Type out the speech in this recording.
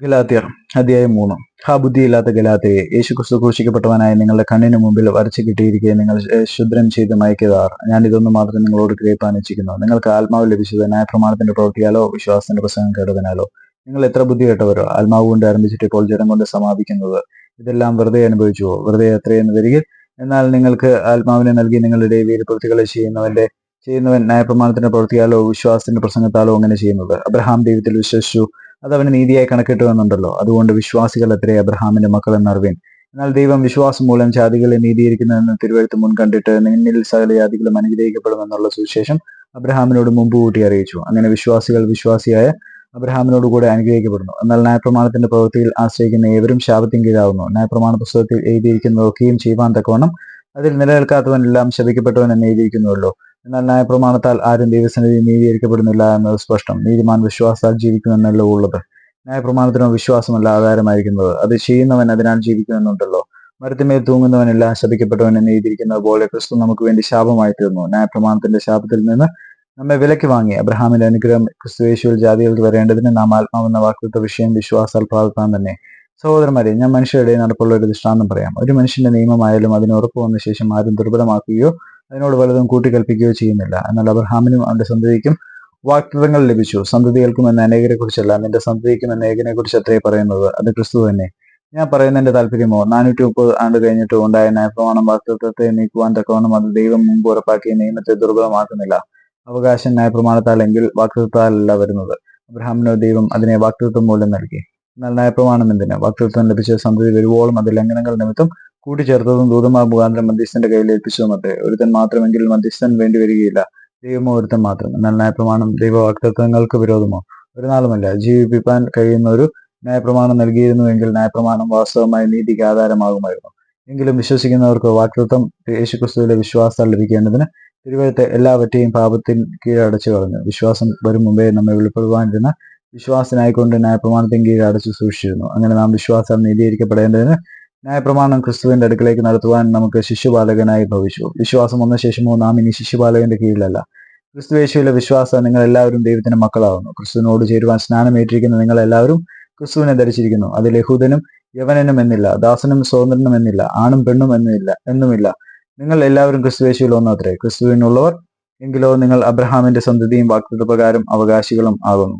ഗലാത്യർ അധ്യായം മൂന്ന്. ഹാ ബുദ്ധിയില്ലാത്ത ഗലാത്യയെ യേശു ക്രിസ്തു ക്രൂശിക്കപ്പെട്ടവനായ നിങ്ങളുടെ കണ്ണിന് മുമ്പിൽ വരച്ചു കിട്ടിയിരിക്കെ നിങ്ങൾ ശുദ്രം ചെയ്ത് മയക്കിയതാർ. ഞാൻ ഇതൊന്നും മാത്രം നിങ്ങളോട് ഗ്രഹിപ്പാൻ ഇച്ഛിക്കുന്നു നിങ്ങൾക്ക് ആത്മാവ് ലഭിച്ചത് ന്യായപ്രമാണത്തിന്റെ പ്രവൃത്തിയാലോ വിശ്വാസത്തിന്റെ പ്രസംഗം കേട്ടതിനാലോ? നിങ്ങൾ എത്ര ബുദ്ധി കേട്ടവരോ ആത്മാവ് കൊണ്ട് ആരംഭിച്ചിട്ട് ഇപ്പോൾ ജനം കൊണ്ട് സമാപിക്കുന്നത്. ഇതെല്ലാം വെറുതെ അനുഭവിച്ചുവോ? വെറുതെ എത്രയെന്ന് വരികിൽ എന്നാൽ നിങ്ങൾക്ക് ആത്മാവിനെ നൽകി നിങ്ങളുടെ വീരപ്രവൃത്തികളെ പ്രവൃത്തികളെ ചെയ്യുന്നവന്റെ ചെയ്യുന്നവൻ ന്യായപ്രമാണത്തിന്റെ പ്രവൃത്തിയാലോ വിശ്വാസത്തിന്റെ പ്രസംഗത്താലോ അങ്ങനെ ചെയ്യുന്നത്. അബ്രഹാം ദൈവത്തിൽ വിശ്വസിച്ചു. അത് അവന് നീതിയായി കണക്കിട്ടുവെന്നുണ്ടല്ലോ അതുകൊണ്ട് വിശ്വാസികൾ അത്രേ അബ്രഹാമിന്റെ മക്കൾ എന്നറിവിൻ. എന്നാൽ ദൈവം വിശ്വാസം മൂലം ജാതികളെ നീതീകരിക്കുന്നതെന്ന് തിരുവഴുത്ത് മുൻ കണ്ടിട്ട് നിന്നിൽ സകല ജാതികളും അനുഗ്രഹിക്കപ്പെടുമെന്നുള്ള സുവിശേഷം അബ്രഹാമിനോട് മുമ്പ് കൂട്ടി അറിയിച്ചു. അങ്ങനെ വിശ്വാസികൾ വിശ്വാസിയായ അബ്രഹാമിനോട് കൂടെ അനുഗ്രഹിക്കപ്പെടുന്നു. എന്നാൽ ന്യായപ്രമാണത്തിന്റെ പ്രവൃത്തിയിൽ ആശ്രയിക്കുന്ന ഏവരും ശാപത്തിൻ കീഴാവുന്നു. ന്യായപ്രമാണ പുസ്തകത്തിൽ എഴുതിയിരിക്കുന്നതൊക്കെയും ചെയ്യുവാൻ തക്കവണ്ണം അതിൽ നിലനിൽക്കാത്തവനെല്ലാം ശപിക്കപ്പെട്ടവൻ എന്ന് എഴുതിയിരിക്കുന്നുവല്ലോ. എന്നാൽ ന്യായപ്രമാണത്താൽ ആരും ദൈവസന്നിധി നീതീകരിക്കപ്പെടുന്നില്ല എന്നത് സ്പഷ്ടം. നീതിമാൻ വിശ്വാസാൽ ജീവിക്കുമെന്നല്ലോ ഉള്ളത്. ന്യായപ്രമാണത്തിനോ വിശ്വാസമല്ല ആധാരമായിരിക്കുന്നത്. അത് ചെയ്യുന്നവൻ അതിനാൽ ജീവിക്കുമെന്നുണ്ടല്ലോ. മരത്തിന്മേൽ തൂങ്ങുന്നവനല്ല ശപിക്കപ്പെട്ടവൻ എന്ന് എഴുതിയിരിക്കുന്നത് പോലെ ക്രിസ്തു നമുക്ക് വേണ്ടി ശാപമായി തീർന്നു. ന്യായപ്രമാണത്തിന്റെ ശാപത്തിൽ നിന്ന് നമ്മെ വിലക്ക് വാങ്ങി. അബ്രഹാമിന്റെ അനുഗ്രഹം ക്രിസ്തു യേശുവിൽ ജാതികൾക്ക് വരേണ്ടതിന് നാം ആത്മാവെന്ന വാക്തത്വ വിഷയം വിശ്വാസാൽ പ്രാർത്ഥന തന്നെ. സഹോദരന്മാരെ ഞാൻ മനുഷ്യരുടെ നടപ്പുള്ള ഒരു ദൃഷ്ടാന്തം പറയാം. ഒരു മനുഷ്യന്റെ നിയമമായാലും അതിന് ഉറപ്പ് വന്ന ശേഷം ആരും ദുർബലമാക്കുകയോ അതിനോട് വലുതും കൂട്ടിക്കൽപ്പിക്കുകയോ ചെയ്യുന്നില്ല. എന്നാൽ അബ്രഹാമിനും അവന്റെ സന്തതിക്കും വാക്തത്വങ്ങൾ ലഭിച്ചു. സന്തതികൾക്കും എന്ന അനേകരെ കുറിച്ചല്ല നിന്റെ സന്തതിക്കും എന്ന ഏകനെ കുറിച്ച് അത്രേ പറയുന്നത്. അത് ക്രിസ്തു തന്നെ. ഞാൻ പറയുന്നതിന്റെ താല്പര്യമോ നാനൂറ്റി മുപ്പത് ആണ്ട് കഴിഞ്ഞിട്ട് ഉണ്ടായ ന്യായപ്രമാണം വാക്തത്വത്തെ നീക്കുവാൻ തക്കവണ്ണം അത് ദൈവം മുമ്പ് ഉറപ്പാക്കിയ നിയമത്തെ ദുർബലമാക്കുന്നില്ല. അവകാശം ന്യായപ്രമാണത്താലെങ്കിൽ വാക്തത്വത്താലല്ല വരുന്നത്. അബ്രഹാമിനോ ദൈവം അതിനെ വാക്തത്വം മൂലം നൽകി. എന്നാൽ ന്യായപ്രമാണം എന്തിന്? വാക്തത്വം ലഭിച്ച സന്തതി വരുവോളം അത് ലംഘനങ്ങൾ നിമിത്തം കൂട്ടിച്ചേർത്തതും ദൂതന്മാർ മുഖാന്തരം മധ്യസ്ഥന്റെ കയ്യിൽ ഏൽപ്പിച്ചതുമത്രേ ഒരുത്തൻ മാത്രമെങ്കിൽ മധ്യസ്ഥൻ വേണ്ടി വരികയില്ല. ദൈവമോ ഒരുത്തൻ മാത്രം. എന്നാൽ ന്യായപ്രമാണം ദൈവവാക്തത്വങ്ങൾക്ക് വിരോധമോ? ഒരു നാളുമല്ല. ജീവിപ്പിക്കാൻ കഴിയുന്ന ഒരു ന്യായപ്രമാണം നൽകിയിരുന്നുവെങ്കിൽ ന്യായപ്രമാണം വാസ്തവമായി നീതിക്ക് ആധാരമാകുമായിരുന്നു. എങ്കിലും വിശ്വസിക്കുന്നവർക്ക് വാക്തത്വം യേശുക്രിസ്തുവിലെ വിശ്വാസം ലഭിക്കേണ്ടതിന് തിരുവഴുത്തെ എല്ലാവറ്റെയും പാപത്തിൻ കീഴടച്ചു കളഞ്ഞു. വിശ്വാസം വരും മുമ്പേ നമ്മെ വെളിപ്പെടുവാനിരുന്ന വിശ്വാസനായിക്കൊണ്ട് ന്യായപ്രമാണത്തിന് കീഴ് അടച്ചു സൂക്ഷിച്ചിരുന്നു. അങ്ങനെ നാം വിശ്വാസം നീതീകരിക്കപ്പെടേണ്ടതിന് ന്യായപ്രമാണം ക്രിസ്തുവിന്റെ അടുക്കലേക്ക് നടത്തുവാൻ നമുക്ക് ശിശുപാലകനായി ഭവിച്ചു. വിശ്വാസം വന്ന ശേഷമോ നാം ഇനി ശിശുപാലകന്റെ കീഴിലല്ല. ക്രിസ്തു യേശുവിലെ വിശ്വാസം നിങ്ങൾ എല്ലാവരും ദൈവത്തിന്റെ മക്കളാവുന്നു. ക്രിസ്തുവിനോട് ചേരുവാൻ സ്നാനമേറ്റിരിക്കുന്ന നിങ്ങൾ എല്ലാവരും ക്രിസ്തുവിനെ ധരിച്ചിരിക്കുന്നു. അത് യഹൂദനും യവനനും എന്നില്ല ദാസനും സ്വതന്ത്രനും എന്നില്ല ആണും പെണ്ണും എന്നില്ല എന്നുമില്ല. നിങ്ങൾ എല്ലാവരും ക്രിസ്തു യേശുവിൽ ഒന്നത്രേ. ക്രിസ്തുവിനുള്ളവർ എങ്കിലോ നിങ്ങൾ അബ്രഹാമിന്റെ സന്തതിയും വാക്തത്വ പ്രകാരം അവകാശികളും ആകുന്നു.